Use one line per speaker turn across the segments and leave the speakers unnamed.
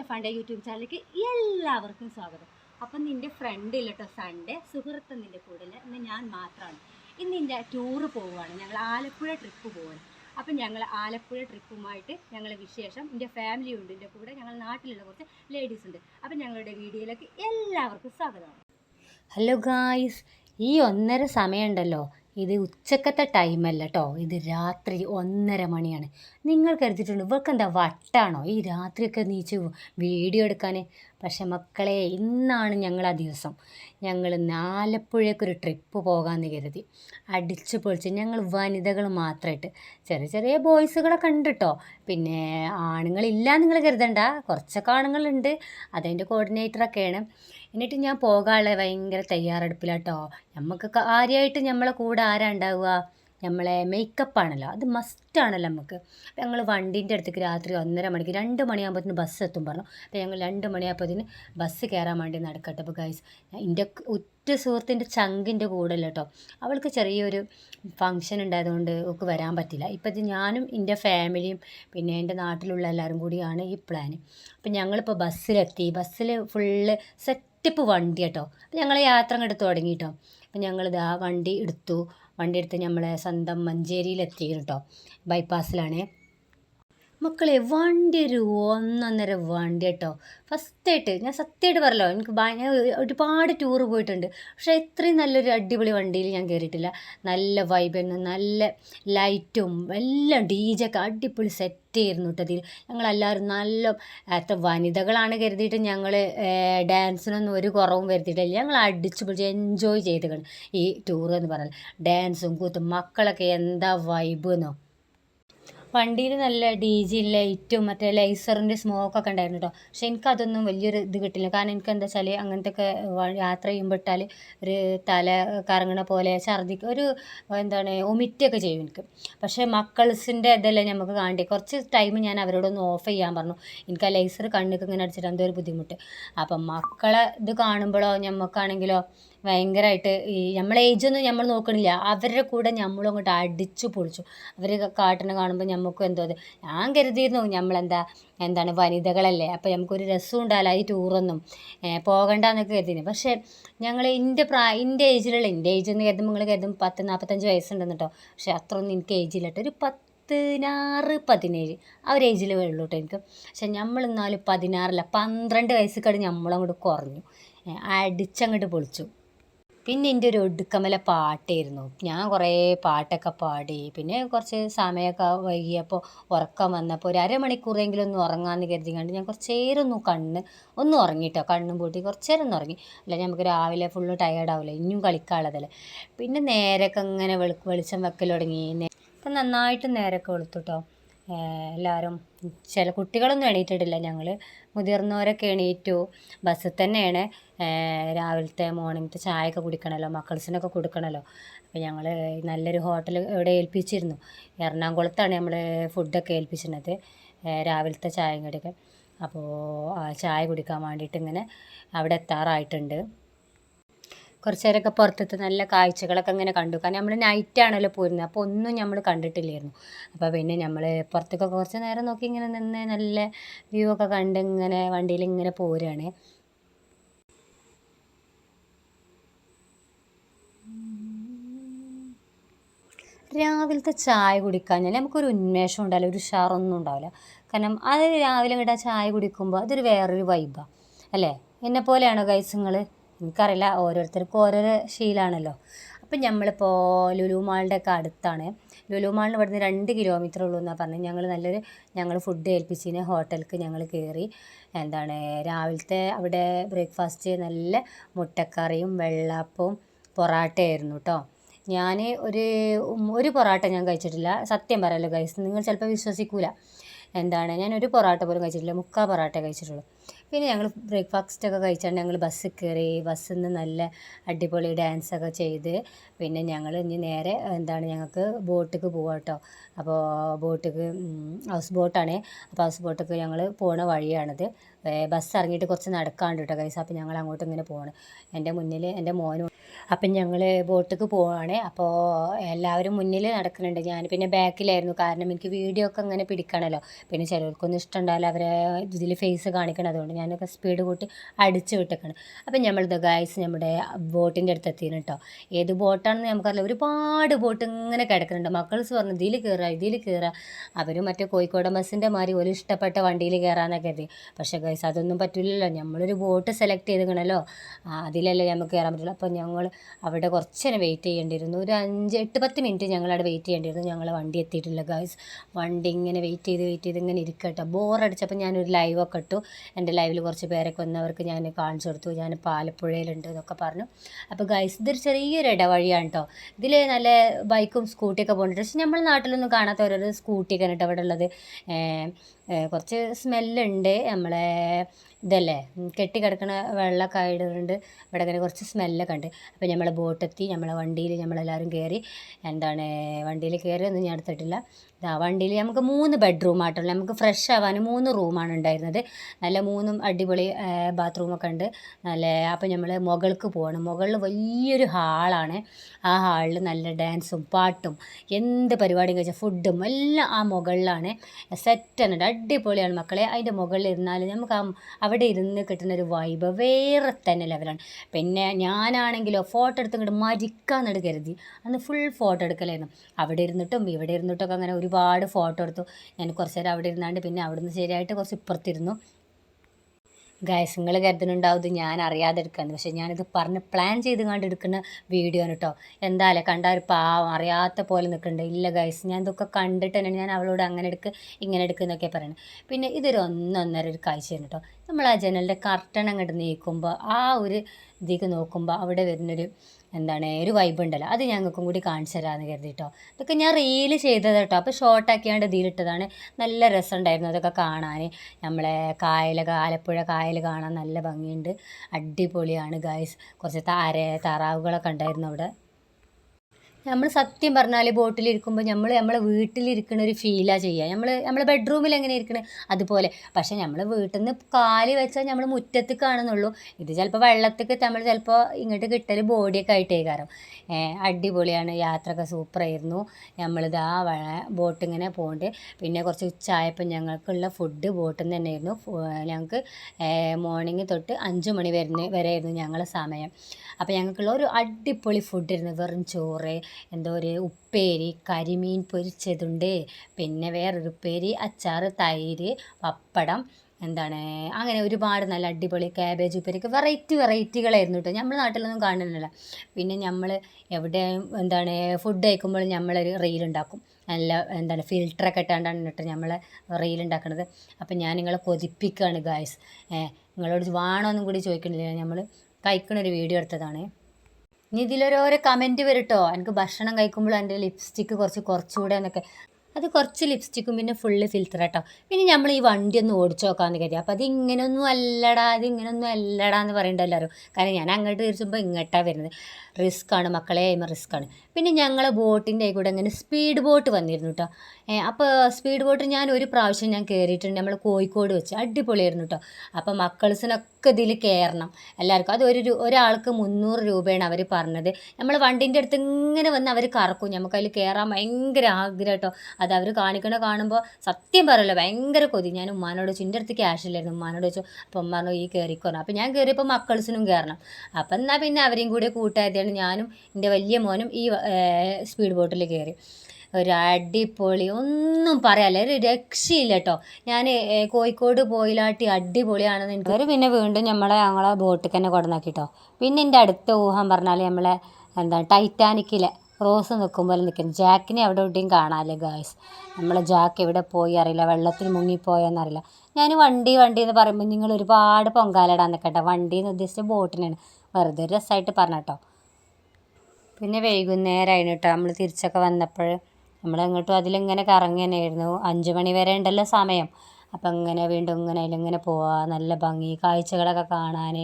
എന്റെ യൂട്യൂബ് ചാനലിലേക്ക് എല്ലാവർക്കും സ്വാഗതം. അപ്പം നിന്റെ ഫ്രണ്ട് ഇല്ലട്ടോ സൺഡേ സുഹൃത്ത് നിന്റെ കൂടെ ഇന്ന് ഞാൻ മാത്രമാണ് ഇന്ന് എന്റെ ടൂറ് പോവുകയാണ്. ഞങ്ങൾ ആലപ്പുഴ ട്രിപ്പ് പോവാണ്. അപ്പം ഞങ്ങൾ ആലപ്പുഴ ട്രിപ്പുമായിട്ട് ഞങ്ങൾ വിശേഷം എന്റെ ഫാമിലി ഉണ്ട് എന്റെ കൂടെ ഞങ്ങൾ നാട്ടിലുള്ള കുറച്ച് ലേഡീസ് ഉണ്ട്. അപ്പം ഞങ്ങളുടെ വീഡിയോയിലേക്ക് എല്ലാവർക്കും സ്വാഗതമാണ് ഹലോ ഗായ്സ് ഈ ഒന്നര സമയമുണ്ടല്ലോ. ഇത് ഉച്ചക്കത്തെ ടൈമല്ല കേട്ടോ ഇത് രാത്രി ഒന്നര മണിയാണ്. നിങ്ങൾ കരുതിയിട്ടുണ്ട് ഇവർക്ക് എന്താ വട്ടാണോ? ഈ രാത്രിയൊക്കെ നീച്ച് വീഡിയോ എടുക്കാൻ പക്ഷെ മക്കളെ ഇന്നാണ് ഞങ്ങൾ ആ ദിവസം ഞങ്ങൾ ആലപ്പുഴയ്ക്കൊരു ട്രിപ്പ് പോകാമെന്ന് കരുതി. അടിച്ചു പൊളിച്ച് ഞങ്ങൾ വനിതകൾ മാത്രമായിട്ട് ചെറിയ ചെറിയ ബോയ്സുകളൊക്കെ ഉണ്ട് കേട്ടോ പിന്നെ ആണുങ്ങളില്ല നിങ്ങൾ കരുതണ്ട. കുറച്ചൊക്കെ ആണുങ്ങളുണ്ട്. അതതിന്റെ കോർഡിനേറ്ററൊക്കെയാണ് എന്നിട്ട് ഞാൻ പോകാനുള്ള ഭയങ്കര തയ്യാറെടുപ്പിലാട്ടോ. നമുക്ക് കാര്യമായിട്ട് നമ്മളെ കൂടെ ആരാ ഉണ്ടാവുക നമ്മളെ മേക്കപ്പ് ആണല്ലോ അത് മസ്റ്റ് ആണല്ലോ നമുക്ക് അപ്പം ഞങ്ങൾ വണ്ടീന്റെ അടുത്തേക്ക് രാത്രി ഒന്നര മണിക്ക് രണ്ട് മണിയാകുമ്പോഴത്തേന് ബസ് എത്തും പറഞ്ഞു. അപ്പോൾ ഞങ്ങൾ രണ്ട് മണിയാകുമ്പോഴത്തേന് ബസ് കയറാൻ വേണ്ടി നടക്കട്ടെ. അപ്പോൾ ഗൈസ് എന്റെ ഉറ്റ സുഹൃത്തിന്റെ ചങ്കിന്റെ കൂടെ അല്ല കേട്ടോ അവൾക്ക് ചെറിയൊരു ഫങ്ഷൻ ഉണ്ടായതുകൊണ്ട് ഒക്കെ വരാൻ പറ്റില്ല. ഇപ്പം ഇത് ഞാനും എന്റെ ഫാമിലിയും പിന്നെ എന്റെ നാട്ടിലുള്ള എല്ലാവരും കൂടിയാണ് ഈ പ്ലാൻ അപ്പം ഞങ്ങളിപ്പോൾ ബസ്സിലെത്തി ബസ്സിൽ ഫുള്ള് സെറ്റപ്പ് വണ്ടി കേട്ടോ. അപ്പം ഞങ്ങൾ യാത്ര എടുത്ത് തുടങ്ങി കേട്ടോ അപ്പം ഞങ്ങളിത് ആ വണ്ടി എടുത്തു. വണ്ടി എടുത്ത് നമ്മളെ സ്വന്തം മഞ്ചേരിയിലെത്തി കേട്ടോ ബൈപ്പാസിലാണ് മക്കളെ വണ്ടി ഒരു ഒന്നൊന്നര വണ്ടി കേട്ടോ. ഫസ്റ്റായിട്ട് ഞാൻ സത്യമായിട്ട് പറയലോ എനിക്ക് ഞാൻ ഒരുപാട് ടൂർ പോയിട്ടുണ്ട്. പക്ഷേ ഇത്രയും നല്ലൊരു അടിപൊളി വണ്ടിയിൽ ഞാൻ കയറിയിട്ടില്ല നല്ല വൈബായിരുന്നു നല്ല ലൈറ്റും എല്ലാം ഡി അടിപൊളി സെറ്റ് ആയിരുന്നു കേട്ടോ അതിൽ. ഞങ്ങളെല്ലാവരും നല്ല എത്ര വനിതകളാണ് കരുതിയിട്ട് ഞങ്ങൾ ഡാൻസിനൊന്നും ഒരു കുറവും വരുത്തിയിട്ടില്ല. ഞങ്ങൾ അടിച്ചു പൊളിച്ച് എൻജോയ് ചെയ്തതാണ് ഈ ടൂർ എന്ന് പറഞ്ഞാൽ ഡാൻസും കൂത്തും മക്കളൊക്കെ എന്താ വൈബ് എന്നോ? വണ്ടിയിൽ നല്ല ഡി ജി ലൈറ്റും മറ്റേ ലൈസറിന്റെ സ്മോക്കൊക്കെ ഉണ്ടായിരുന്നു കേട്ടോ പക്ഷെ എനിക്കതൊന്നും വലിയൊരു ഇത് കിട്ടില്ല. കാരണം എനിക്ക് എന്താ വെച്ചാൽ അങ്ങനത്തെ ഒക്കെ യാത്ര ചെയ്യുമ്പോൾ ഇട്ടാൽ ഒരു തല കറങ്ങണ പോലെ ഛർദിക്ക് ഒരു എന്താണ് ഒമിറ്റൊക്കെ ചെയ്യും എനിക്ക്. പക്ഷേ മക്കൾസിന്റെ ഇതല്ലേ നമുക്ക് കാണണ്ടേ? കുറച്ച് ടൈം ഞാൻ അവരോടൊന്ന് ഓഫ് ചെയ്യാൻ പറഞ്ഞു. എനിക്ക് ആ ലൈസർ കണ്ണിക്ക് ഇങ്ങനെ അടിച്ചിട്ട് എന്തോ ഒരു ബുദ്ധിമുട്ട്. അപ്പം മക്കളെ ഇത് കാണുമ്പോഴോ ഞമ്മക്കാണെങ്കിലോ ഭയങ്കരമായിട്ട് ഈ നമ്മളെ ഏജൊന്നും നമ്മൾ നോക്കണില്ല. അവരുടെ കൂടെ നമ്മളും അങ്ങോട്ട് അടിച്ചു പൊളിച്ചു. അവർ കാട്ടിനെ കാണുമ്പോൾ നമുക്കും എന്തോ അത്. ഞാൻ കരുതിയിരുന്നു നമ്മളെന്താ എന്താണ് വനിതകളല്ലേ അപ്പോൾ നമുക്കൊരു രസം ഉണ്ടാവില്ല ഈ ടൂറൊന്നും പോകണ്ടെന്നൊക്കെ കരുതിയിരുന്നു പക്ഷേ ഞങ്ങൾ എന്റെ പ്രായ എന്റെ ഏജിലുള്ള എന്റെ ഏജ് എന്ന് കരുതുമ്പോൾ നിങ്ങൾ കരുതും പത്ത് നാൽപ്പത്തഞ്ച് വയസ്സുണ്ടെന്ന് കേട്ടോ പക്ഷേ അത്രയൊന്നും എനിക്ക് ഏജിലിട്ട് ഒരു പത്ത് പതിനാറ് പതിനേഴ് ആ ഒരു ഏജിൽ ഉള്ളൂ കേട്ടോ എനിക്ക്. പക്ഷെ നമ്മൾ എന്നാലും പതിനാറില്ല പന്ത്രണ്ട് വയസ്സൊക്കെ നമ്മളങ്ങോട്ട് കുറഞ്ഞു. അടിച്ചങ്ങോട്ട് പൊളിച്ചു. പിന്നെ എന്റെ ഒരു ഒടുക്കമല പാട്ടായിരുന്നു. ഞാൻ കുറേ പാട്ടൊക്കെ പാടി. പിന്നെ കുറച്ച് സമയമൊക്കെ വൈകിയപ്പോൾ ഉറക്കം വന്നപ്പോൾ ഒരു അരമണിക്കൂറെങ്കിലും ഒന്ന് ഉറങ്ങാമെന്ന് കരുതി കണ്ട് ഞാൻ കുറച്ച് നേരം ഒന്ന് കണ്ണ് ഒന്ന് ഉറങ്ങിട്ടോ. കണ്ണും പൂട്ടി കുറച്ച് നേരം ഒന്ന് ഉറങ്ങി. അല്ല നമുക്ക് രാവിലെ ഫുള്ള് ടയേർഡാവില്ല ഇനിയും കളിക്കാനുള്ളതല്ലേ. പിന്നെ നേരൊക്കെ ഇങ്ങനെ വെളുക്ക് വെളിച്ചം വെക്കൽ തുടങ്ങി. ഇപ്പം നന്നായിട്ട് നേരൊക്കെ വെളുത്തു കേട്ടോ എല്ലാവരും ചില കുട്ടികളൊന്നും എണീറ്റിട്ടില്ല. ഞങ്ങൾ മുതിർന്നവരൊക്കെ എണീറ്റു. ബസ്സിൽ തന്നെയാണ്. രാവിലത്തെ മോർണിംഗത്തെ ചായയൊക്കെ കുടിക്കണമല്ലോ മക്കൾസിനൊക്കെ കൊടുക്കണമല്ലോ അപ്പോൾ ഞങ്ങൾ നല്ലൊരു ഹോട്ടൽ ഇവിടെ ഏൽപ്പിച്ചിരുന്നു. എറണാകുളത്താണ് നമ്മൾ ഫുഡൊക്കെ ഏൽപ്പിച്ചിരുന്നത്. രാവിലത്തെ ചായയും കടിയൊക്കെ. അപ്പോൾ ചായ കുടിക്കാൻ വേണ്ടിയിട്ട് ഇങ്ങനെ അവിടെ എത്താറായിട്ടുണ്ട്. കുറച്ച് നേരമൊക്കെ പുറത്തത്തെ. നല്ല കാഴ്ചകളൊക്കെ അങ്ങനെ കണ്ടു. കാരണം നമ്മൾ നൈറ്റാണല്ലോ പോയിരുന്നത് അപ്പോൾ ഒന്നും നമ്മൾ കണ്ടിട്ടില്ലായിരുന്നു. അപ്പോൾ പിന്നെ നമ്മൾ പുറത്തൊക്കെ കുറച്ച് നേരം നോക്കി ഇങ്ങനെ നിന്ന് നല്ല വ്യൂ ഒക്കെ കണ്ട് ഇങ്ങനെ വണ്ടിയിൽ ഇങ്ങനെ പോരുകയാണ് രാവിലത്തെ ചായ കുടിക്കാഞ്ഞാൽ നമുക്കൊരു ഉന്മേഷം ഉണ്ടാവില്ല. ഒരു ഉഷാറൊന്നും ഉണ്ടാവില്ല. കാരണം അത് രാവിലെ ഇങ്ങോട്ട് ചായ കുടിക്കുമ്പോൾ അതൊരു വേറൊരു വൈബാണ് അല്ലേ? എന്നെ പോലെയാണോ ഗൈസ് നിങ്ങൾ എനിക്കറിയില്ല ഓരോരുത്തർക്കും ഓരോരോ ശീലമാണല്ലോ അപ്പം നമ്മളിപ്പോൾ ലുലു മാളിന്റെ ഒക്കെ അടുത്താണ്. ലുലു മാളിന് ഇവിടുന്ന് രണ്ട് കിലോമീറ്റർ ഉള്ളൂ എന്നാണ് പറഞ്ഞത് ഞങ്ങൾ നല്ലൊരു ഞങ്ങൾ ഫുഡ് ഏൽപ്പിച്ചതിന് ഹോട്ടലിലേക്ക് ഞങ്ങൾ കയറി എന്താണ് രാവിലത്തെ അവിടെ ബ്രേക്ക്ഫാസ്റ്റ് നല്ല മുട്ടക്കറിയും വെള്ളപ്പവും പൊറാട്ടയായിരുന്നു കേട്ടോ ഞാൻ ഒരു ഒരു പൊറാട്ട ഞാൻ കഴിച്ചിട്ടില്ല. സത്യം പറയാലോ ഗൈസ് നിങ്ങൾ ചിലപ്പോൾ വിശ്വസിക്കൂല. എന്താണ് ഞാൻ ഒരു പൊറാട്ട പോലും കഴിച്ചിട്ടില്ല. മുക്കാൽ പൊറാട്ട കഴിച്ചിട്ടുള്ളൂ. പിന്നെ ഞങ്ങൾ ബ്രേക്ക്ഫാസ്റ്റ് ഒക്കെ കഴിച്ചാണ്ട് ഞങ്ങൾ ബസ്സിൽ കയറി. ബസ്സിൽ നിന്ന് നല്ല അടിപൊളി ഡാൻസൊക്കെ ചെയ്ത്. പിന്നെ ഞങ്ങൾ ഇനി നേരെ എന്താണ് ഞങ്ങൾക്ക് ബോട്ടിക്ക് പോവാം കേട്ടോ അപ്പോൾ ബോട്ടിക്ക് ഹൗസ് ബോട്ടാണ് അപ്പോൾ ഹൗസ് ബോട്ടൊക്കെ ഞങ്ങൾ പോണ വഴിയാണിത്. ബസ് ഇറങ്ങിയിട്ട് കുറച്ച് നടക്കാണ്ട് കേട്ടോ ഗൈസ് അപ്പം ഞങ്ങൾ അങ്ങോട്ട് ഇങ്ങനെ പോവാണ്. എന്റെ മുന്നിൽ എന്റെ മോനും അപ്പം ഞങ്ങൾ ബോട്ടിക്ക് പോവാണ്. അപ്പോൾ എല്ലാവരും മുന്നിൽ നടക്കുന്നുണ്ട്. ഞാൻ പിന്നെ ബാക്കിലായിരുന്നു. കാരണം എനിക്ക് വീഡിയോ ഒക്കെ അങ്ങനെ പിടിക്കണമല്ലോ പിന്നെ ചിലർക്കൊന്നും ഇഷ്ടമുണ്ടാവില്ല അവരെ ഇതിൽ ഫേസ് കാണിക്കണം അതുകൊണ്ട് ഞാനൊക്കെ സ്പീഡ് കൂട്ടി അടിച്ച് വിട്ടേക്കാണ്. അപ്പം നമ്മൾ ദ ഗൈസ് നമ്മുടെ ബോട്ടിന്റെ അടുത്ത് എത്തിയിരുന്നു കേട്ടോ ഏത് ബോട്ടാണെന്ന് നമുക്കറിയില്ല. ഒരുപാട് ബോട്ട് ഇങ്ങനെ കിടക്കുന്നുണ്ട്. മക്കൾസ് പറഞ്ഞു ഇതിൽ കയറുക ഇതിൽ കയറുക. അവർ മറ്റേ കോഴിക്കോട് ബസ്സിന്റെ മാതിരി ഒരു ഇഷ്ടപ്പെട്ട വണ്ടിയിൽ കയറാനൊക്കെ കരുതി. പക്ഷേ അതൊന്നും പറ്റില്ലല്ലോ നമ്മളൊരു ബോട്ട് സെലക്ട് ചെയ്തിക്കണല്ലോ. അതിലല്ലേ നമുക്ക് കയറാൻ പറ്റുള്ളൂ. അപ്പോൾ ഞങ്ങൾ അവിടെ കുറച്ച് നേരം വെയിറ്റ് ചെയ്യേണ്ടിയിരുന്നു. ഒരു അഞ്ച് എട്ട് പത്ത് മിനിറ്റ് ഞങ്ങൾ അവിടെ വെയിറ്റ് ചെയ്യേണ്ടിയിരുന്നു. ഞങ്ങൾ വണ്ടി എത്തിയിട്ടില്ല ഗൈസ് വണ്ടി ഇങ്ങനെ വെയിറ്റ് ചെയ്ത് വെയിറ്റ് ചെയ്ത് ഇങ്ങനെ ഇരിക്കട്ടോ. ബോറടിച്ചപ്പോൾ ഞാനൊരു ലൈവൊക്കെ ഇട്ടു. എന്റെ ലൈവിൽ കുറച്ച് പേരൊക്കെ വന്നവർക്ക് ഞാൻ കാണിച്ചു കൊടുത്തു. ഞാൻ പാലപ്പുഴയിലുണ്ട് എന്നൊക്കെ പറഞ്ഞു. അപ്പോൾ ഗൈസ് ഇതൊരു ചെറിയൊരു ഇടവഴിയാണ് കേട്ടോ ഇതിൽ നല്ല ബൈക്കും സ്കൂട്ടിയൊക്കെ പോകുന്നുണ്ട് പക്ഷെ നമ്മൾ നാട്ടിലൊന്നും കാണാത്ത ഓരോരോ സ്കൂട്ടിയൊക്കെ കേട്ടോ അവിടെ ഉള്ളത്. കുറച്ച് സ്മെല്ലുണ്ട്. നമ്മളെ ഇതല്ലേ കെട്ടിക്കിടക്കണ വെള്ളമൊക്കെ ആയതുകൊണ്ട് ഇവിടെ ഇങ്ങനെ കുറച്ച് സ്മെല്ലൊക്കെ ഉണ്ട്. അപ്പോൾ നമ്മളെ ബോട്ടെത്തി നമ്മളെ വണ്ടിയിൽ നമ്മളെല്ലാവരും കയറി എന്താണ് വണ്ടിയിൽ കയറി ഒന്നും ഞാൻ എടുത്തിട്ടില്ല. ഇതാ വണ്ടിയിൽ നമുക്ക് മൂന്ന് ബെഡ്റൂം ആയിട്ടുള്ള നമുക്ക് ഫ്രഷ് ആവാൻ മൂന്ന് റൂമാണ് ഉണ്ടായിരുന്നത്. നല്ല മൂന്നും അടിപൊളി ബാത്റൂമൊക്കെ ഉണ്ട്. നല്ല അപ്പോൾ നമ്മൾ മുകൾക്ക് പോകണം. മുകളിൽ വലിയൊരു ഹാളാണ് ആ ഹാളിൽ നല്ല ഡാൻസും പാട്ടും എന്ത് പരിപാടിയും കഴിച്ചാൽ ഫുഡും എല്ലാം ആ മുകളിലാണ്. സെറ്റ് ആണ് അടിപൊളിയാണ് മക്കളെ. അതിന്റെ മുകളിൽ ഇരുന്നാൽ നമുക്ക് ആ അവിടെ ഇരുന്ന് കിട്ടുന്ന ഒരു വൈബ് വേറെ തന്നെ ലെവലാണ് പിന്നെ ഞാനാണെങ്കിലോ ഫോട്ടോ എടുത്ത് ഇങ്ങോട്ട് മരിക്കാന്നിട്ട് കരുതി. അന്ന് ഫുൾ ഫോട്ടോ എടുക്കലായിരുന്നു. അവിടെ ഇരുന്നിട്ടും ഇവിടെ ഇരുന്നിട്ടൊക്കെ അങ്ങനെ ഒരുപാട് ഫോട്ടോ എടുത്തു. ഞാൻ കുറച്ച് നേരം അവിടെ ഇരുന്നാണ്ട് പിന്നെ അവിടുന്ന് ശരിയായിട്ട് കുറച്ച് ഇപ്പുറത്തിരുന്നു. ഗൈസ് നിങ്ങൾ കരുതുന്നുണ്ടാവും ഞാൻ അറിയാതെ എടുക്കാന്ന്. പക്ഷേ ഞാനിത് പറഞ്ഞ് പ്ലാൻ ചെയ്ത് കണ്ട് എടുക്കുന്ന വീഡിയോ ആണ് കേട്ടോ എന്തായാലും കണ്ട ഒരു പാവം അറിയാത്ത പോലെ നിൽക്കുന്നുണ്ട് ഇല്ല ഗൈസ് ഞാൻ ഇതൊക്കെ കണ്ടിട്ട് തന്നെ ഞാൻ അവളോട് അങ്ങനെ എടുക്ക് ഇങ്ങനെ എടുക്കുന്നൊക്കെ പറയുന്നത് പിന്നെ ഇതൊരു ഒന്നൊന്നര ഒരു കാഴ്ചയാണ് കേട്ടോ നമ്മൾ ആ ജനലിന്റെ കർട്ടൺ അങ്ങോട്ട് നീക്കുമ്പോൾ ആ ഒരു ഇതിലേക്ക് നോക്കുമ്പോൾ അവിടെ വരുന്നൊരു എന്താണ് ഒരു വൈബ് ഉണ്ടല്ലോ. അത് ഞങ്ങൾക്കും കൂടി കാണിച്ചു തരാമെന്ന് കരുതി കേട്ടോ ഇതൊക്കെ ഞാൻ റീൽ ചെയ്തത് കേട്ടോ അപ്പോൾ ഷോർട്ടാക്കിയാണ്ട് ഇതിലിട്ടതാണ്. നല്ല രസമുണ്ടായിരുന്നു അതൊക്കെ കാണാൻ നമ്മളെ കായൽ ആലപ്പുഴ കായൽ കാണാൻ നല്ല ഭംഗിയുണ്ട്. അടിപൊളിയാണ് ഗൈസ് കുറച്ച് താര താറാവുകളൊക്കെ ഉണ്ടായിരുന്നു അവിടെ. നമ്മൾ സത്യം പറഞ്ഞാൽ ബോട്ടിലിരിക്കുമ്പോൾ നമ്മൾ നമ്മളെ വീട്ടിലിരിക്കുന്ന ഒരു ഫീലാണ് ചെയ്യുക നമ്മൾ നമ്മളെ ബെഡ്റൂമിൽ എങ്ങനെ ഇരിക്കണേ? അതുപോലെ. പക്ഷേ നമ്മൾ വീട്ടിൽ നിന്ന് കാൽ വെച്ചാൽ നമ്മൾ മുറ്റത്ത് കാണുന്നുള്ളൂ ഇത് ചിലപ്പോൾ വെള്ളത്തേക്ക് നമ്മൾ ചിലപ്പോൾ ഇങ്ങോട്ട് കിട്ടൽ ബോഡിയൊക്കെ ആയിട്ടേ കാരണം അടിപൊളിയാണ്. യാത്രയൊക്കെ സൂപ്പറായിരുന്നു. നമ്മളിതാ ബോട്ട് ഇങ്ങനെ പോകുന്നുണ്ട് പിന്നെ കുറച്ച് ഉച്ചയായപ്പോൾ ഞങ്ങൾക്കുള്ള ഫുഡ് ബോട്ടിൽ നിന്ന് തന്നെയായിരുന്നു ഞങ്ങൾക്ക് മോർണിംഗ് തൊട്ട് അഞ്ച് മണി വരുന്ന വരെയായിരുന്നു ഞങ്ങളുടെ സമയം. അപ്പോൾ ഞങ്ങൾക്കുള്ള ഒരു അടിപൊളി ഫുഡ് ഇരുന്നു വെറും ചോറ് എന്തോ ഒരു ഉപ്പേരി കരിമീൻ പൊരിച്ചതുണ്ട് പിന്നെ വേറൊരു ഉപ്പേരി അച്ചാർ തൈര് പപ്പടം എന്താണ് അങ്ങനെ ഒരുപാട് നല്ല അടിപൊളി കാബേജ് ഉപ്പേരിക്ക് വെറൈറ്റി വെറൈറ്റികളായിരുന്നു കേട്ടോ നമ്മൾ നാട്ടിലൊന്നും കാണുന്നില്ല. പിന്നെ നമ്മൾ എവിടെ എന്താണ് ഫുഡ് കഴിക്കുമ്പോൾ നമ്മളൊരു റീൽ ഉണ്ടാക്കും. നല്ല എന്താണ് ഫിൽറ്ററൊക്കെ ഇട്ടാണ്ടാണ് കേട്ടോ നമ്മൾ റീൽ ഉണ്ടാക്കുന്നത് അപ്പം ഞാൻ നിങ്ങളെ കൊതിപ്പിക്കുകയാണ് ഗായ്സ് നിങ്ങളോട് വേണമെന്നും കൂടി ചോദിക്കണില്ല. നമ്മൾ കഴിക്കണ ഒരു വീഡിയോ എടുത്തതാണ്. ഇനി ഇതിലൊരോരോ കമന്റ് വരട്ടോ? എനിക്ക് ഭക്ഷണം കഴിക്കുമ്പോൾ എന്റെ ലിപ്സ്റ്റിക്ക് കുറച്ച് കുറച്ചുകൂടെ എന്നൊക്കെ. അത് കുറച്ച് ലിപ്സ്റ്റിക്കും പിന്നെ ഫുള്ള് ഫിൽറ്റർ കേട്ടോ പിന്നെ നമ്മൾ ഈ വണ്ടി ഒന്ന് ഓടിച്ചു നോക്കാമെന്ന് കരുതി. അപ്പോൾ അത് ഇങ്ങനെയൊന്നും അല്ലടാ അത് ഇങ്ങനെയൊന്നും അല്ലടാ എന്ന് പറയണ്ട എല്ലാവരും. കാരണം ഞാൻ അങ്ങോട്ട് തിരിച്ചുമ്പോൾ ഇങ്ങോട്ടാണ് വരുന്നത്. റിസ്ക്കാണ് മക്കളെ റിസ്ക് ആണ്. പിന്നെ ഞങ്ങളെ ബോട്ടിന്റെ കൂടെ ഇങ്ങനെ സ്പീഡ് ബോട്ട് വന്നിരുന്നു കേട്ടോ അപ്പോൾ സ്പീഡ് ബോട്ട് ഞാൻ ഒരു പ്രാവശ്യം ഞാൻ കയറിയിട്ടുണ്ട് നമ്മൾ കോഴിക്കോട് വെച്ച്. അടിപൊളിയായിരുന്നു കേട്ടോ അപ്പോൾ മക്കൾസിനൊക്കെ ഇതിൽ കയറണം എല്ലാവർക്കും അത് ഒരു ഒരാൾക്ക് മുന്നൂറ് രൂപയാണ് അവർ പറഞ്ഞത്. നമ്മൾ വണ്ടിന്റെ അടുത്ത് ഇങ്ങനെ വന്ന് അവർ കറക്കും. നമുക്ക് അതിൽ കയറാൻ ഭയങ്കര ആഗ്രഹം കേട്ടോ അത് അവർ കാണിക്കണ കാണുമ്പോൾ സത്യം പറയല്ലോ ഭയങ്കര കൊതി. ഞാൻ ഉമ്മാനോട് വെച്ചു. എന്റെ അടുത്ത് ക്യാഷ് ഇല്ലായിരുന്നു. ഉമ്മാനോട് വെച്ചു. ഉമ്മ പറഞ്ഞു ഈ കയറിക്കോണം അപ്പോൾ ഞാൻ കയറിയപ്പോൾ മക്കൾസിനും കയറണം അപ്പം എന്നാൽ പിന്നെ അവരെയും കൂടെ കൂട്ടായതാണ് ഞാനും എന്റെ വലിയ മോനും ഈ സ്പീഡ് ബോട്ടിൽ കയറി ഒരു അടിപൊളി ഒന്നും പറയാല്ല ഒരു രക്ഷയില്ല കേട്ടോ ഞാൻ കോഴിക്കോട് പോയിലാട്ടി അടിപൊളിയാണെന്ന് എനിക്ക് ഒരു പിന്നെ വീണ്ടും നമ്മളെ ഞങ്ങളെ ബോട്ടിൽ തന്നെ കൊടുന്നാക്കിട്ടോ പിന്നെ എന്റെ അടുത്ത ഊഹം പറഞ്ഞാൽ നമ്മളെ എന്താ ടൈറ്റാനിക്കിലെ റോസ് നിൽക്കും പോലെ നിൽക്കുന്നു ജാക്കിനെ അവിടെ എവിടെയും കാണാമല്ലേ ഗായ്സ് നമ്മളെ ജാക്ക് എവിടെ പോയി അറിയില്ല വെള്ളത്തിൽ മുങ്ങിപ്പോയെന്നറിയില്ല ഞാൻ വണ്ടി വണ്ടി എന്ന് പറയുമ്പോൾ നിങ്ങൾ ഒരുപാട് പൊങ്കാലിടാൻ നിൽക്കട്ടെ വണ്ടി എന്ന് ഉദ്ദേശിച്ച ബോട്ടിനാണ്. വെറുതെ രസമായിട്ട് പറഞ്ഞ കേട്ടോ പിന്നെ വൈകുന്നേരമായിരുന്നു കേട്ടോ നമ്മൾ തിരിച്ചൊക്കെ വന്നപ്പോൾ നമ്മൾ അങ്ങോട്ടും അതിലിങ്ങനെ കറങ്ങി അഞ്ച് മണി വരെ ഉണ്ടല്ലോ സമയം. അപ്പം ഇങ്ങനെ വീണ്ടും ഇങ്ങനെ അതിലിങ്ങനെ പോവാം. നല്ല ഭംഗി. കാഴ്ചകളൊക്കെ കാണാൻ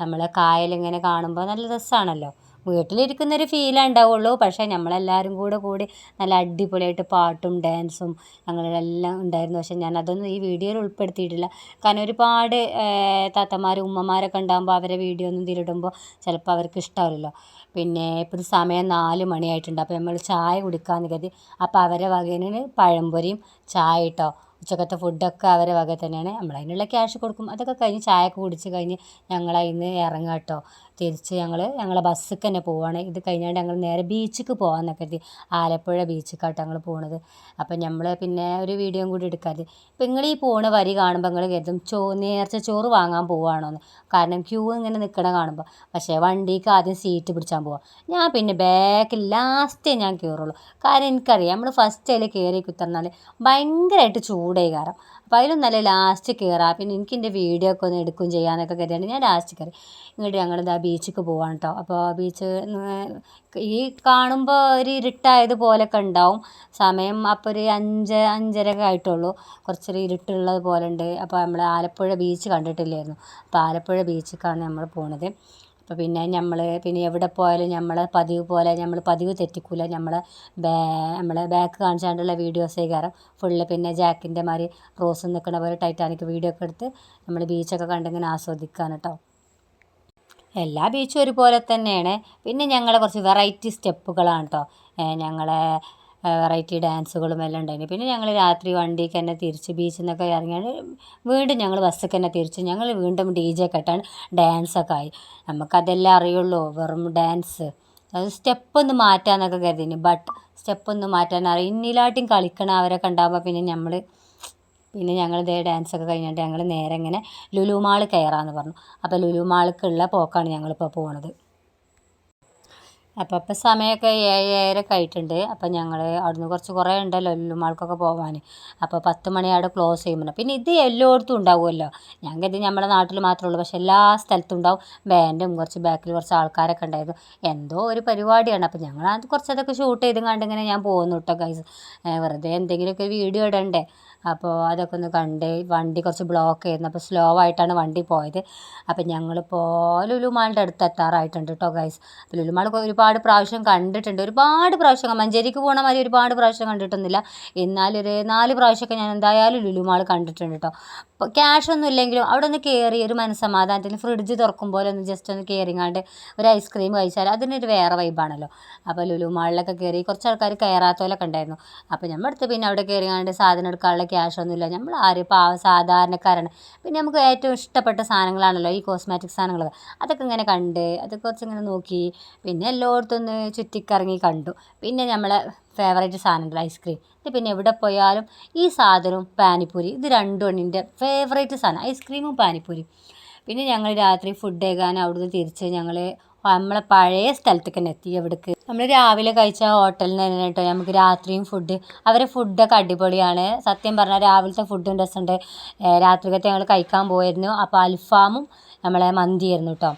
നമ്മളെ കായലിങ്ങനെ കാണുമ്പോൾ നല്ല രസമാണല്ലോ വീട്ടിലിരിക്കുന്നൊരു ഫീലേ ഉണ്ടാവുള്ളൂ. പക്ഷേ നമ്മളെല്ലാവരും കൂടെ കൂടി നല്ല അടിപൊളിയായിട്ട് പാട്ടും ഡാൻസും ഞങ്ങളെല്ലാം ഉണ്ടായിരുന്നു. പക്ഷേ ഞാൻ അതൊന്നും ഈ വീഡിയോയിൽ ഉൾപ്പെടുത്തിയിട്ടില്ല. കാരണം ഒരുപാട് താത്തമാരും ഉമ്മമാരൊക്കെ ഉണ്ടാകുമ്പോൾ അവരെ വീഡിയോ ഒന്നും ഇതിലിടുമ്പോൾ ചിലപ്പോൾ അവർക്ക് ഇഷ്ടമാവില്ലല്ലോ പിന്നെ ഇപ്പം സമയം നാല് മണിയായിട്ടുണ്ട്. അപ്പോൾ നമ്മൾ ചായ കുടിക്കാമെന്ന് കരുതി. അപ്പോൾ അവരെ വകയിന് പഴംപൊരിയും ചായ കേട്ടോ ഉച്ചക്കത്തെ ഫുഡൊക്കെ അവരെ വക തന്നെയാണ്. നമ്മൾ അതിനുള്ള ക്യാഷ് കൊടുക്കും. അതൊക്കെ കഴിഞ്ഞ് ചായയൊക്കെ കുടിച്ച് കഴിഞ്ഞ് നിന്ന് ഇറങ്ങാം കേട്ടോ. തിരിച്ച് ഞങ്ങൾ ഞങ്ങളെ ബസ്സിക്ക് തന്നെ പോവുകയാണ് ഇത് കഴിഞ്ഞാണ്ട് ഞങ്ങൾ നേരെ ബീച്ചിക്ക് പോകാമെന്നൊക്കെ കരുതി. ആലപ്പുഴ ബീച്ചിക്കാട്ടോ ഞങ്ങൾ പോണത്. അപ്പം നമ്മൾ പിന്നെ ഒരു വീഡിയോ കൂടി എടുക്കാതെ ഇപ്പം നിങ്ങൾ ഈ പോണ വരി കാണുമ്പോൾ നിങ്ങൾ കരുതും ചോ നേർച്ച ചോറ് വാങ്ങാൻ പോവുകയാണോന്ന് കാരണം ക്യൂ ഇങ്ങനെ നിൽക്കണ കാണുമ്പോൾ പക്ഷേ വണ്ടിക്ക് ആദ്യം സീറ്റ് പിടിച്ചാൻ പോവാം. ഞാൻ പിന്നെ ബാക്കിൽ ലാസ്റ്റേ ഞാൻ കയറുള്ളൂ കാരണം എനിക്കറിയാം നമ്മൾ ഫസ്റ്റ് അതിൽ കയറി കുത്തർന്നാൽ ഭയങ്കരമായിട്ട് ചൂടായി കയറാം അപ്പോൾ അതിലും നല്ല ലാസ്റ്റ് കയറാം പിന്നെ എനിക്ക് എന്റെ വീഡിയോ ഒക്കെ ഒന്ന് എടുക്കുകയും ചെയ്യാമെന്നൊക്കെ കരുതിയാണ് ഞാൻ ലാസ്റ്റ് കയറി ഇങ്ങോട്ട് ഞങ്ങളിതാ ബീച്ചിക്ക് പോവാണ് കേട്ടോ അപ്പോൾ ബീച്ച് ഈ കാണുമ്പോൾ ഒരു ഇരുട്ടായത് പോലൊക്കെ ഉണ്ടാവും സമയം അപ്പോൾ ഒരു അഞ്ച് അഞ്ചര ഒക്കെ ആയിട്ടുള്ളൂ. കുറച്ചൊരു ഇരുട്ടുള്ളത് പോലെ ഉണ്ട് അപ്പോൾ നമ്മൾ ആലപ്പുഴ ബീച്ച് കണ്ടിട്ടില്ലായിരുന്നു. അപ്പോൾ ആലപ്പുഴ ബീച്ചിലേക്കാണ് നമ്മൾ പോണത്. അപ്പോൾ പിന്നെ നമ്മൾ പിന്നെ എവിടെ പോയാലും നമ്മൾ പതിവ് പോലെ നമ്മൾ പതിവ് തെറ്റിക്കൂല. നമ്മൾ നമ്മളെ ബാക്ക് കാണിച്ചാണ്ടുള്ള വീഡിയോസേ കയറും ഫുള്ള് പിന്നെ ജാക്കിന്റെ മാതിരി റോസ് നിൽക്കുന്ന പോലെ ടൈറ്റാനിക് വീഡിയോ ഒക്കെ എടുത്ത് നമ്മൾ ബീച്ചൊക്കെ കണ്ടിങ്ങനെ ആസ്വദിക്കാണ് കേട്ടോ എല്ലാ ബീച്ചും ഒരുപോലെ തന്നെയാണ്. പിന്നെ ഞങ്ങളെ കുറച്ച് വെറൈറ്റി സ്റ്റെപ്പുകളാണ് കേട്ടോ ഞങ്ങളെ വെറൈറ്റി ഡാൻസുകളും എല്ലാം ഉണ്ടായിരുന്നു. പിന്നെ ഞങ്ങൾ രാത്രി വണ്ടിക്ക് തന്നെ തിരിച്ച് ബീച്ചിൽ നിന്നൊക്കെ ഇറങ്ങിയാണ്. വീണ്ടും ഞങ്ങൾ ബസ്സിൽ തന്നെ തിരിച്ച് ഞങ്ങൾ വീണ്ടും ഡി ജെ കെട്ടാണ് ഡാൻസൊക്കെ ആയി. നമുക്കതെല്ലാം അറിയുള്ളൂ വെറും ഡാൻസ് അത് സ്റ്റെപ്പ് ഒന്ന് മാറ്റാമെന്നൊക്കെ കരുതിന്. ബട്ട് സ്റ്റെപ്പ് ഒന്ന് മാറ്റാൻ അറിയാം. ഇന്നിലാട്ടും കളിക്കണം അവരൊക്കെ ഉണ്ടാകുമ്പോൾ പിന്നെ നമ്മൾ പിന്നെ ഞങ്ങൾ ഇതേ ഡാൻസൊക്കെ കഴിഞ്ഞിട്ട് ഞങ്ങൾ നേരെ ഇങ്ങനെ ലുലു മാൾ കയറാമെന്ന് പറഞ്ഞു. അപ്പോൾ ലുലു മാൾക്കുള്ള പോക്കാണ് ഞങ്ങളിപ്പോൾ പോണത്. അപ്പോൾ അപ്പം സമയമൊക്കെ ഏഴ് ഏഴരയൊക്കെ ആയിട്ടുണ്ട്. അപ്പം ഞങ്ങൾ അവിടുന്ന് കുറച്ച് കുറേ ഉണ്ടല്ലോ ലുലു മാൾക്കൊക്കെ പോകാൻ അപ്പോൾ പത്ത് മണിയോടെ ക്ലോസ് ചെയ്യുമ്പോൾ പിന്നെ ഇത് എല്ലായിടത്തും ഉണ്ടാവുമല്ലോ. ഞാൻ കരുതി നമ്മുടെ നാട്ടിൽ മാത്രമേ ഉള്ളൂ. പക്ഷേ എല്ലാ സ്ഥലത്തും ഉണ്ടാവും. ബാൻഡും കുറച്ച് ബാക്കിൽ കുറച്ച് ആൾക്കാരൊക്കെ ഉണ്ടായിരുന്നു. എന്തോ ഒരു പരിപാടിയാണ്. അപ്പം ഞങ്ങൾ അത് കുറച്ചതൊക്കെ ഷൂട്ട് ചെയ്തും കണ്ടിങ്ങനെ ഞാൻ പോകുന്നു കേട്ടോ ഗൈസ് വെറുതെ എന്തെങ്കിലുമൊക്കെ വീഡിയോ ഇടണ്ടേ? അപ്പോൾ അതൊക്കെ ഒന്ന് കണ്ട് വണ്ടി കുറച്ച് ബ്ലോക്ക് ആയിരുന്നു. അപ്പോൾ സ്ലോ ആയിട്ടാണ് വണ്ടി പോയത്. അപ്പോൾ ഞങ്ങളിപ്പോൾ ലുലു ലുലുമാളിന്റെ അടുത്ത് എത്താറായിട്ടുണ്ട് കേട്ടോ ഗൈസ് അപ്പോൾ ലുലുമാൾ ഒരുപാട് പ്രാവശ്യം കണ്ടിട്ടുണ്ട്. ഒരുപാട് പ്രാവശ്യം മഞ്ചേരിക്ക് പോകണ മാതിരി ഒരുപാട് പ്രാവശ്യം കണ്ടിട്ടൊന്നുമില്ല. എന്നാലൊരു നാല് പ്രാവശ്യമൊക്കെ ഞാൻ എന്തായാലും ലുലുമാൾ കണ്ടിട്ടുണ്ട് കേട്ടോ അപ്പോൾ ക്യാഷ് ഒന്നും ഇല്ലെങ്കിലും അവിടെ ഒന്ന് കയറി ഒരു മനസ്സമാധാനത്തിന് ഫ്രിഡ്ജ് തുറക്കുമ്പോൾ ഒന്ന് ജസ്റ്റ് ഒന്ന് കയറിങ്ങാണ്ട് ഒരു ഐസ്ക്രീം കഴിച്ചാൽ അതിനൊരു വേറെ വൈബാണല്ലോ അപ്പോൾ ലുലുമാളിലൊക്കെ കയറി കുറച്ച് ആൾക്കാർ കയറാത്തോലൊക്കെ ഉണ്ടായിരുന്നു. അപ്പോൾ നമ്മൾ അടുത്ത് പിന്നെ അവിടെ കയറിങ്ങാണ്ട് സാധനം എടുക്കാനുള്ള ക്യാഷ് ഒന്നുമില്ല നമ്മൾ ആര് പാവ സാധാരണക്കാരാണ്. പിന്നെ നമുക്ക് ഏറ്റവും ഇഷ്ടപ്പെട്ട സാധനങ്ങളാണല്ലോ ഈ കോസ്മാറ്റിക് സാധനങ്ങൾ. അതൊക്കെ ഇങ്ങനെ കണ്ട് അത് കുറച്ചിങ്ങനെ നോക്കി. പിന്നെ എല്ലായിടത്തും ഒന്ന് ചുറ്റിക്കറങ്ങി കണ്ടു. പിന്നെ നമ്മളെ ഫേവറേറ്റ് സാധനങ്ങൾ ഐസ്ക്രീം ഇത് പിന്നെ എവിടെ പോയാലും ഈ സാധനവും പാനിപ്പൂരി. ഇത് രണ്ടും എന്റെ ഫേവറേറ്റ് സാധനം. ഐസ്ക്രീമും പാനിപ്പൂരി പിന്നെ ഞങ്ങൾ രാത്രി ഫുഡ് കഴിക്കാൻ അവിടുന്ന് തിരിച്ച് ഞങ്ങൾ നമ്മളെ പഴയ സ്ഥലത്തേക്ക് തന്നെ എത്തി എവിടേക്ക് നമ്മൾ രാവിലെ കഴിച്ച ഹോട്ടലിൽ നിന്ന് തന്നെ കേട്ടോ നമുക്ക് രാത്രിയും ഫുഡ് അവരെ ഫുഡൊക്കെ അടിപൊളിയാണ്. സത്യം പറഞ്ഞാൽ രാവിലത്തെ ഫുഡും രസമുണ്ട് രാത്രിക്കത്തെ ഞങ്ങൾ കഴിക്കാൻ പോയിരുന്നു. അപ്പോൾ അൽഫാമും നമ്മളെ മന്തിയായിരുന്നു കേട്ടോ.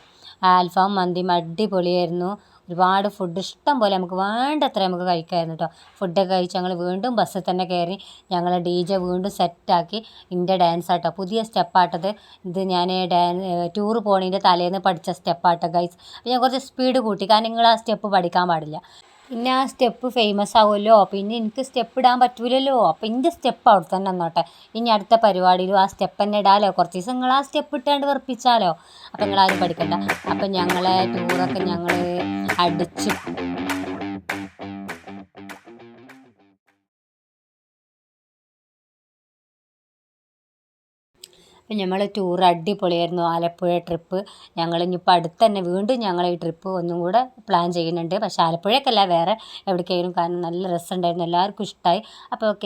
അൽഫാം മന്തിയും അടിപൊളിയായിരുന്നു. ഒരുപാട് ഫുഡ് ഇഷ്ടം പോലെ നമുക്ക് വേണ്ടത്ര നമുക്ക് കഴിക്കാമായിരുന്നു കേട്ടോ ഫുഡൊക്കെ കഴിച്ച് ഞങ്ങൾ വീണ്ടും ബസ്സിൽ തന്നെ കയറി ഞങ്ങൾ ഡി ജെ വീണ്ടും സെറ്റാക്കി ഇന്റെ ഡാൻസ് ആട്ടോ. പുതിയ സ്റ്റെപ്പാട്ടത് ഇത് ഞാൻ ഡാൻ ടൂർ പോണതിന്റെ തലേന്ന് പഠിച്ച സ്റ്റെപ്പാട്ടോ ഗൈസ് ഞാൻ കുറച്ച് സ്പീഡ് കൂട്ടി. കാരണം നിങ്ങൾ ആ സ്റ്റെപ്പ് പഠിക്കാൻ പാടില്ല. പിന്നെ ആ സ്റ്റെപ്പ് ഫേമസ് ആവുമല്ലോ. പിന്നെ എനിക്ക് സ്റ്റെപ്പ് ഇടാൻ പറ്റൂലല്ലോ. അപ്പോൾ എന്റെ സ്റ്റെപ്പ് അവിടെ തന്നെ നിന്നോട്ടെ. ഇനി അടുത്ത പരിപാടിയിലും ആ സ്റ്റെപ്പ് തന്നെ ഇടാലോ. കുറച്ച് ദിവസം നിങ്ങൾ ആ സ്റ്റെപ്പ് ഇട്ടാണ്ട് വെറുപ്പിച്ചാലോ. അപ്പോൾ നിങ്ങളാരും പഠിക്കണ്ട. അപ്പം ഞങ്ങളെ ടൂറൊക്കെ ഞങ്ങൾ അടിച്ചു. നമ്മൾ ടൂർ അടിപൊളിയായിരുന്നു. ആലപ്പുഴ ട്രിപ്പ് ഞങ്ങൾ ഇനിയിപ്പോൾ അടുത്ത് തന്നെ വീണ്ടും ഞങ്ങൾ ഈ ട്രിപ്പ് ഒന്നും കൂടെ പ്ലാൻ ചെയ്യുന്നുണ്ട്. പക്ഷേ ആലപ്പുഴക്കല്ല വേറെ എവിടേക്കെങ്കിലും കാരണം നല്ല രസമുണ്ടായിരുന്നു. എല്ലാവർക്കും ഇഷ്ടമായി അപ്പോൾ ഓക്കെ